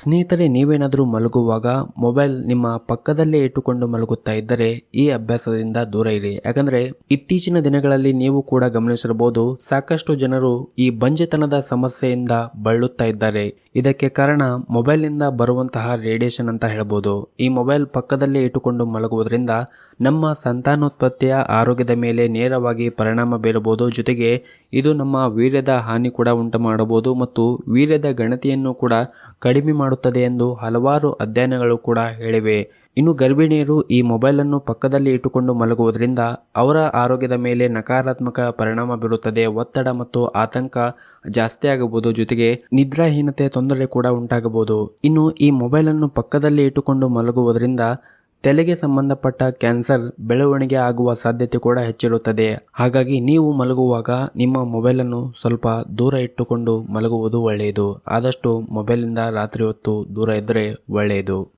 ಸ್ನೇಹಿತರೆ, ನೀವೇನಾದರೂ ಮಲಗುವಾಗ ಮೊಬೈಲ್ ನಿಮ್ಮ ಪಕ್ಕದಲ್ಲೇ ಇಟ್ಟುಕೊಂಡು ಮಲಗುತ್ತಾ ಇದ್ದರೆ ಈ ಅಭ್ಯಾಸದಿಂದ ದೂರ ಇರಿ. ಯಾಕಂದರೆ ಇತ್ತೀಚಿನ ದಿನಗಳಲ್ಲಿ ನೀವು ಕೂಡ ಗಮನಿಸಿರಬಹುದು, ಸಾಕಷ್ಟು ಜನರು ಈ ಬಂಜೆತನದ ಸಮಸ್ಯೆಯಿಂದ ಬಳಲುತ್ತಾ ಇದ್ದಾರೆ. ಇದಕ್ಕೆ ಕಾರಣ ಮೊಬೈಲ್ನಿಂದ ಬರುವಂತಹ ರೇಡಿಯೇಷನ್ ಅಂತ ಹೇಳ್ಬೋದು. ಈ ಮೊಬೈಲ್ ಪಕ್ಕದಲ್ಲೇ ಇಟ್ಟುಕೊಂಡು ಮಲಗುವುದರಿಂದ ನಮ್ಮ ಸಂತಾನೋತ್ಪತ್ತಿಯ ಆರೋಗ್ಯದ ಮೇಲೆ ನೇರವಾಗಿ ಪರಿಣಾಮ ಬೀರಬಹುದು. ಜೊತೆಗೆ ಇದು ನಮ್ಮ ವೀರ್ಯದ ಹಾನಿ ಕೂಡ ಉಂಟು ಮಾಡಬಹುದು ಮತ್ತು ವೀರ್ಯದ ಗಣತಿಯನ್ನು ಕೂಡ ಕಡಿಮೆ ಮಾಡುತ್ತದೆ ಎಂದು ಹಲವಾರು ಅಧ್ಯಯನಗಳು ಕೂಡ ಹೇಳಿವೆ. ಇನ್ನು ಗರ್ಭಿಣಿಯರು ಈ ಮೊಬೈಲನ್ನು ಪಕ್ಕದಲ್ಲಿ ಇಟ್ಟುಕೊಂಡು ಮಲಗುವುದರಿಂದ ಅವರ ಆರೋಗ್ಯದ ಮೇಲೆ ನಕಾರಾತ್ಮಕ ಪರಿಣಾಮ ಬೀರುತ್ತದೆ. ಒತ್ತಡ ಮತ್ತು ಆತಂಕ ಜಾಸ್ತಿ ಆಗಬಹುದು ಜೊತೆಗೆ ನಿದ್ರಾಹೀನತೆ ತೊಂದರೆ ಕೂಡ ಉಂಟಾಗಬಹುದು. ಇನ್ನು ಈ ಮೊಬೈಲನ್ನು ಪಕ್ಕದಲ್ಲಿ ಇಟ್ಟುಕೊಂಡು ಮಲಗುವುದರಿಂದ ತಲೆಗೆ ಸಂಬಂಧಪಟ್ಟ ಕ್ಯಾನ್ಸರ್ ಬೆಳವಣಿಗೆ ಆಗುವ ಸಾಧ್ಯತೆ ಕೂಡ ಹೆಚ್ಚಿರುತ್ತದೆ. ಹಾಗಾಗಿ ನೀವು ಮಲಗುವಾಗ ನಿಮ್ಮ ಮೊಬೈಲನ್ನು ಸ್ವಲ್ಪ ದೂರ ಇಟ್ಟುಕೊಂಡು ಮಲಗುವುದು ಒಳ್ಳೆಯದು. ಆದಷ್ಟು ಮೊಬೈಲಿಂದ ರಾತ್ರಿ ಹೊತ್ತು ದೂರ ಇದ್ದರೆ ಒಳ್ಳೆಯದು.